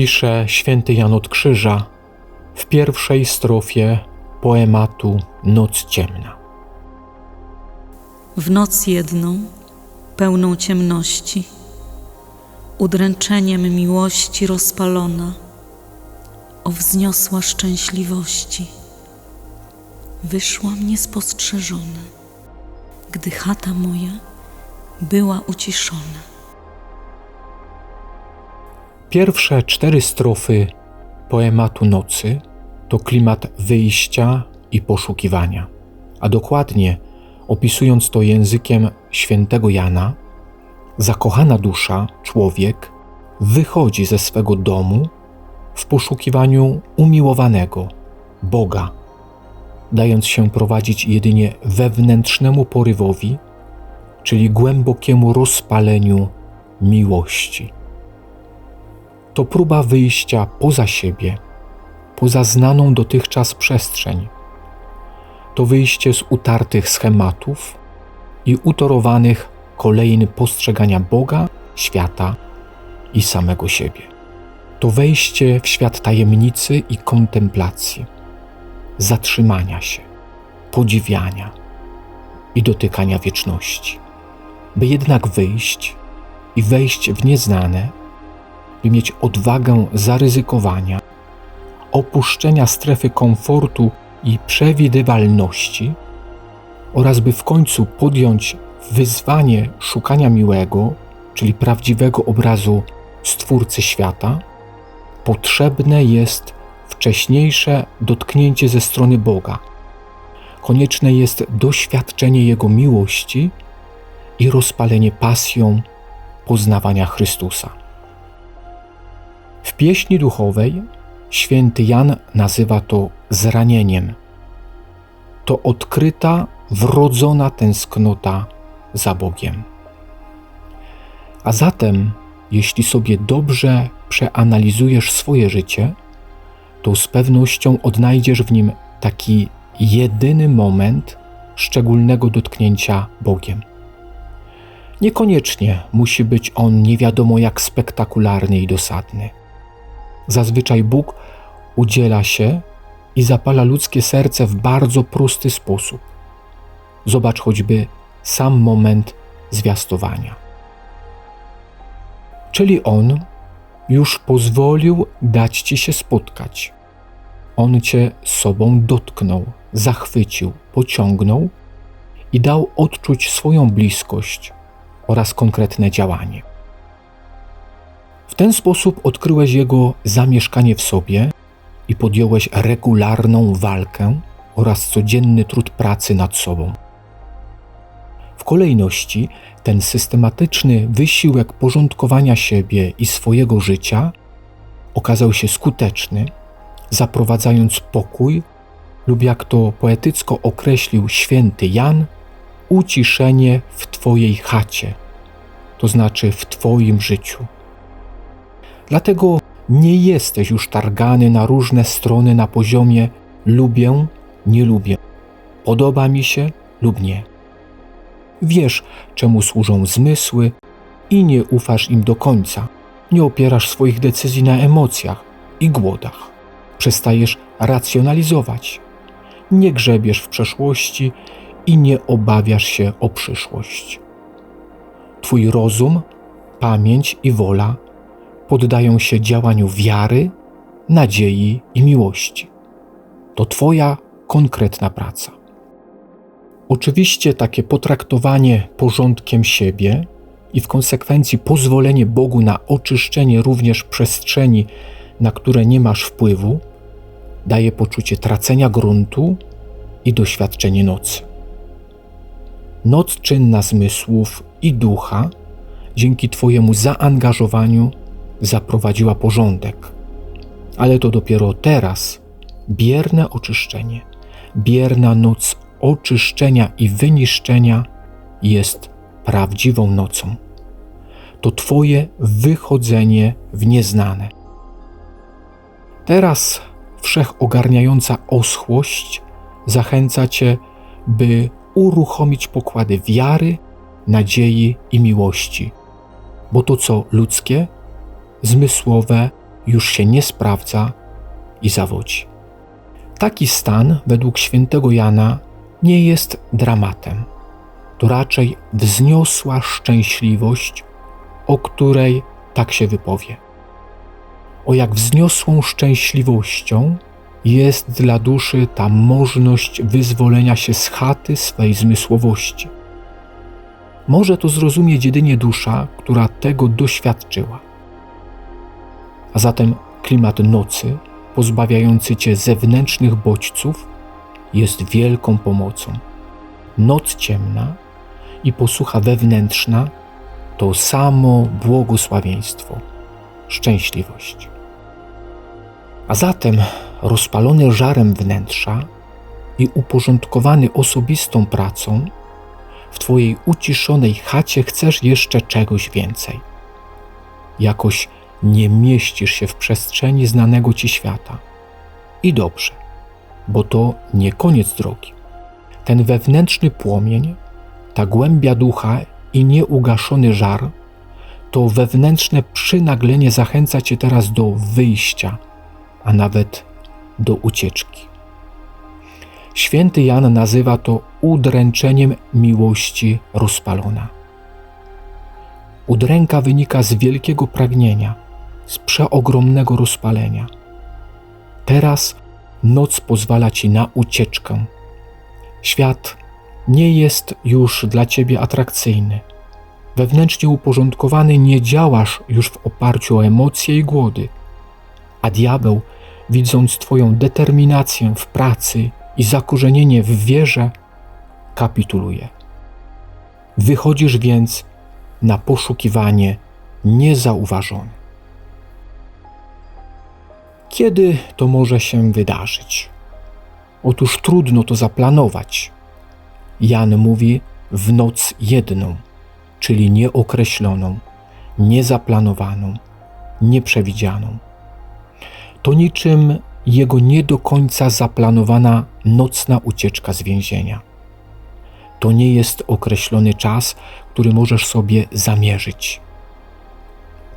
pisze święty Jan od Krzyża w pierwszej strofie poematu Noc ciemna. W noc jedną, pełną ciemności, udręczeniem miłości rozpalona, o wzniosła szczęśliwości, wyszłam niespostrzeżona, gdy chata moja była uciszona. Pierwsze cztery strofy poematu Nocy to klimat wyjścia i poszukiwania, a dokładnie opisując to językiem świętego Jana, zakochana dusza, człowiek, wychodzi ze swego domu w poszukiwaniu umiłowanego, Boga, dając się prowadzić jedynie wewnętrznemu porywowi, czyli głębokiemu rozpaleniu miłości. To próba wyjścia poza siebie, poza znaną dotychczas przestrzeń. To wyjście z utartych schematów i utorowanych kolejny postrzegania Boga, świata i samego siebie. To wejście w świat tajemnicy i kontemplacji, zatrzymania się, podziwiania i dotykania wieczności. By jednak wyjść i wejść w nieznane, by mieć odwagę zaryzykowania, opuszczenia strefy komfortu i przewidywalności, oraz by w końcu podjąć wyzwanie szukania miłego, czyli prawdziwego obrazu Stwórcy świata, potrzebne jest wcześniejsze dotknięcie ze strony Boga. Konieczne jest doświadczenie Jego miłości i rozpalenie pasją poznawania Chrystusa. Pieśni duchowej święty Jan nazywa to zranieniem. To odkryta, wrodzona tęsknota za Bogiem. A zatem, jeśli sobie dobrze przeanalizujesz swoje życie, to z pewnością odnajdziesz w nim taki jedyny moment szczególnego dotknięcia Bogiem. Niekoniecznie musi być on nie wiadomo jak spektakularny i dosadny. Zazwyczaj Bóg udziela się i zapala ludzkie serce w bardzo prosty sposób. Zobacz choćby sam moment zwiastowania. Czyli On już pozwolił dać Ci się spotkać. On Cię sobą dotknął, zachwycił, pociągnął i dał odczuć swoją bliskość oraz konkretne działanie. W ten sposób odkryłeś Jego zamieszkanie w sobie i podjąłeś regularną walkę oraz codzienny trud pracy nad sobą. W kolejności ten systematyczny wysiłek porządkowania siebie i swojego życia okazał się skuteczny, zaprowadzając pokój lub jak to poetycko określił święty Jan, uciszenie w Twojej chacie, to znaczy w Twoim życiu. Dlatego nie jesteś już targany na różne strony na poziomie lubię, nie lubię, podoba mi się lub nie. Wiesz, czemu służą zmysły i nie ufasz im do końca. Nie opierasz swoich decyzji na emocjach i głodach. Przestajesz racjonalizować. Nie grzebiesz w przeszłości i nie obawiasz się o przyszłość. Twój rozum, pamięć i wola poddają się działaniu wiary, nadziei i miłości. To Twoja konkretna praca. Oczywiście takie potraktowanie porządkiem siebie i w konsekwencji pozwolenie Bogu na oczyszczenie również przestrzeni, na które nie masz wpływu, daje poczucie tracenia gruntu i doświadczenie nocy. Noc czynna zmysłów i ducha dzięki Twojemu zaangażowaniu zaprowadziła porządek, ale to dopiero teraz bierne oczyszczenie, bierna noc oczyszczenia i wyniszczenia jest prawdziwą nocą. To Twoje wychodzenie w nieznane. Teraz wszechogarniająca oschłość zachęca Cię, by uruchomić pokłady wiary, nadziei i miłości, bo to, co ludzkie, zmysłowe już się nie sprawdza i zawodzi. Taki stan, według świętego Jana, nie jest dramatem. To raczej wzniosła szczęśliwość, o której tak się wypowie. O jak wzniosłą szczęśliwością jest dla duszy ta możliwość wyzwolenia się z chaty swej zmysłowości. Może to zrozumieć jedynie dusza, która tego doświadczyła. A zatem klimat nocy, pozbawiający cię zewnętrznych bodźców, jest wielką pomocą. Noc ciemna i posłucha wewnętrzna to samo błogosławieństwo, szczęśliwość. A zatem rozpalony żarem wnętrza i uporządkowany osobistą pracą, w Twojej uciszonej chacie chcesz jeszcze czegoś więcej. Jakoś nie mieścisz się w przestrzeni znanego Ci świata. I dobrze, bo to nie koniec drogi. Ten wewnętrzny płomień, ta głębia ducha i nieugaszony żar, to wewnętrzne przynaglenie zachęca Cię teraz do wyjścia, a nawet do ucieczki. Święty Jan nazywa to udręczeniem miłości rozpalona. Udręka wynika z wielkiego pragnienia, z przeogromnego rozpalenia. Teraz noc pozwala ci na ucieczkę. Świat nie jest już dla ciebie atrakcyjny. Wewnętrznie uporządkowany nie działasz już w oparciu o emocje i głody, a diabeł, widząc Twoją determinację w pracy i zakorzenienie w wierze, kapituluje. Wychodzisz więc na poszukiwanie niezauważone. Kiedy to może się wydarzyć? Otóż trudno to zaplanować. Jan mówi w noc jedną, czyli nieokreśloną, niezaplanowaną, nieprzewidzianą. To niczym jego nie do końca zaplanowana nocna ucieczka z więzienia. To nie jest określony czas, który możesz sobie zamierzyć.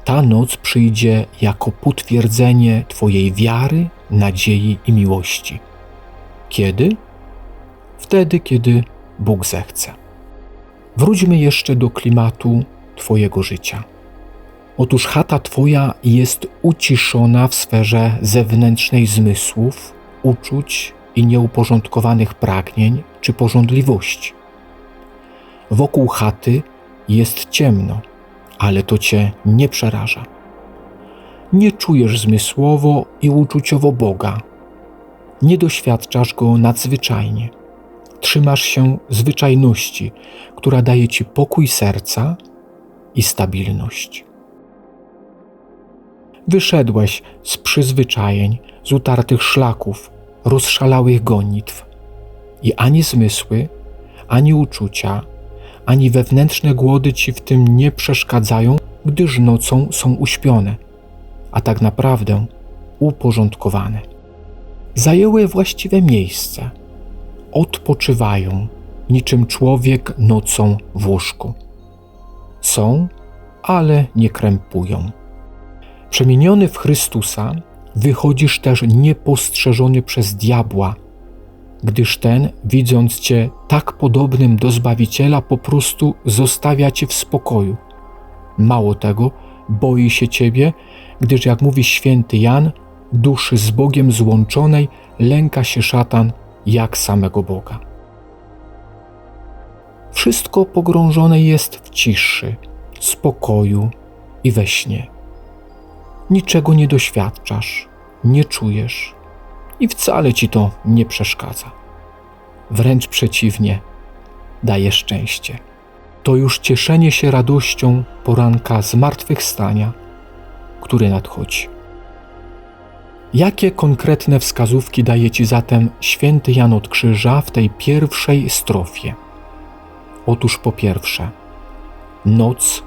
Ta noc przyjdzie jako potwierdzenie Twojej wiary, nadziei i miłości. Kiedy? Wtedy, kiedy Bóg zechce. Wróćmy jeszcze do klimatu Twojego życia. Otóż chata Twoja jest uciszona w sferze zewnętrznej zmysłów, uczuć i nieuporządkowanych pragnień czy pożądliwości. Wokół chaty jest ciemno, ale to Cię nie przeraża. Nie czujesz zmysłowo i uczuciowo Boga. Nie doświadczasz Go nadzwyczajnie. Trzymasz się zwyczajności, która daje Ci pokój serca i stabilność. Wyszedłeś z przyzwyczajeń, z utartych szlaków, rozszalałych gonitw i ani zmysły, ani uczucia, ani wewnętrzne głody ci w tym nie przeszkadzają, gdyż nocą są uśpione, a tak naprawdę uporządkowane. Zajęły właściwe miejsce, odpoczywają, niczym człowiek nocą w łóżku. Są, ale nie krępują. Przemieniony w Chrystusa, wychodzisz też niepostrzeżony przez diabła, gdyż ten, widząc cię tak podobnym do Zbawiciela, po prostu zostawia cię w spokoju. Mało tego, boi się ciebie, gdyż, jak mówi święty Jan, duszy z Bogiem złączonej lęka się szatan jak samego Boga. Wszystko pogrążone jest w ciszy, spokoju i we śnie. Niczego nie doświadczasz, nie czujesz i wcale ci to nie przeszkadza. Wręcz przeciwnie, daje szczęście. To już cieszenie się radością poranka zmartwychwstania, który nadchodzi. Jakie konkretne wskazówki daje Ci zatem święty Jan od Krzyża w tej pierwszej strofie? Otóż po pierwsze, noc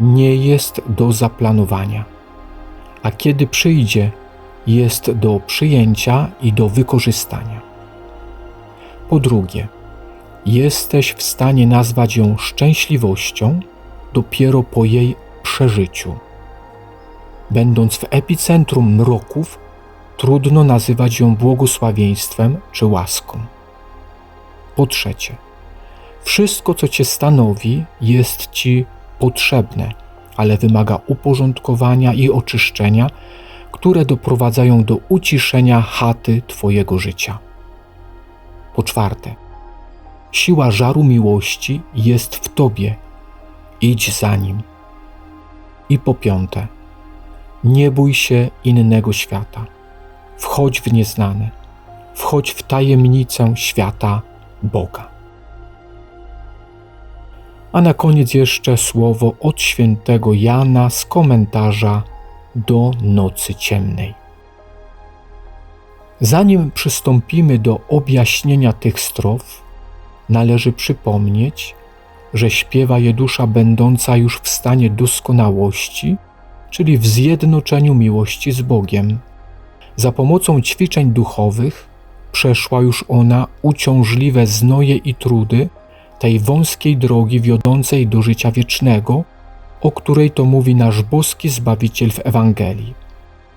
nie jest do zaplanowania, a kiedy przyjdzie, jest do przyjęcia i do wykorzystania. Po drugie, jesteś w stanie nazwać ją szczęśliwością dopiero po jej przeżyciu. będąc w epicentrum mroków, trudno nazywać ją błogosławieństwem czy łaską. Po trzecie, wszystko, co cię stanowi, jest ci potrzebne, ale wymaga uporządkowania i oczyszczenia, które doprowadzają do uciszenia chaty Twojego życia. Po czwarte, siła żaru miłości jest w Tobie. Idź za nim. I po piąte, nie bój się innego świata. Wchodź w nieznane. Wchodź w tajemnicę świata Boga. A na koniec jeszcze słowo od świętego Jana z komentarza do Nocy Ciemnej. Zanim przystąpimy do objaśnienia tych strof, należy przypomnieć, że śpiewa je dusza będąca już w stanie doskonałości, czyli w zjednoczeniu miłości z Bogiem. Za pomocą ćwiczeń duchowych przeszła już ona uciążliwe znoje i trudy tej wąskiej drogi wiodącej do życia wiecznego, o której to mówi nasz boski Zbawiciel w Ewangelii.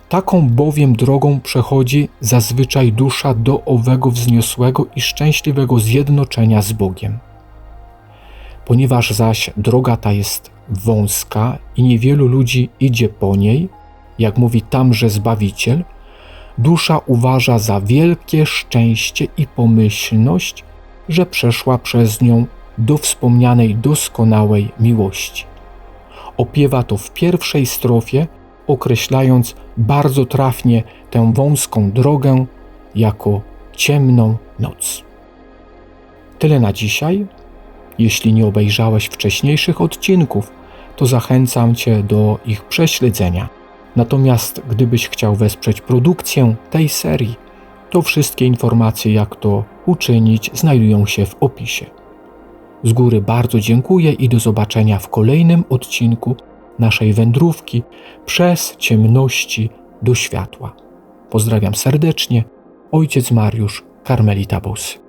Taką bowiem drogą przechodzi zazwyczaj dusza do owego wzniosłego i szczęśliwego zjednoczenia z Bogiem. Ponieważ zaś droga ta jest wąska i niewielu ludzi idzie po niej, jak mówi tamże Zbawiciel, dusza uważa za wielkie szczęście i pomyślność, że przeszła przez nią do wspomnianej doskonałej miłości. Opiewa to w pierwszej strofie, określając bardzo trafnie tę wąską drogę jako ciemną noc. Tyle na dzisiaj. Jeśli nie obejrzałeś wcześniejszych odcinków, to zachęcam Cię do ich prześledzenia. Natomiast gdybyś chciał wesprzeć produkcję tej serii, to wszystkie informacje, jak to uczynić, znajdują się w opisie. Z góry bardzo dziękuję i do zobaczenia w kolejnym odcinku naszej wędrówki przez ciemności do światła. Pozdrawiam serdecznie, ojciec Mariusz Karmelita Bosy.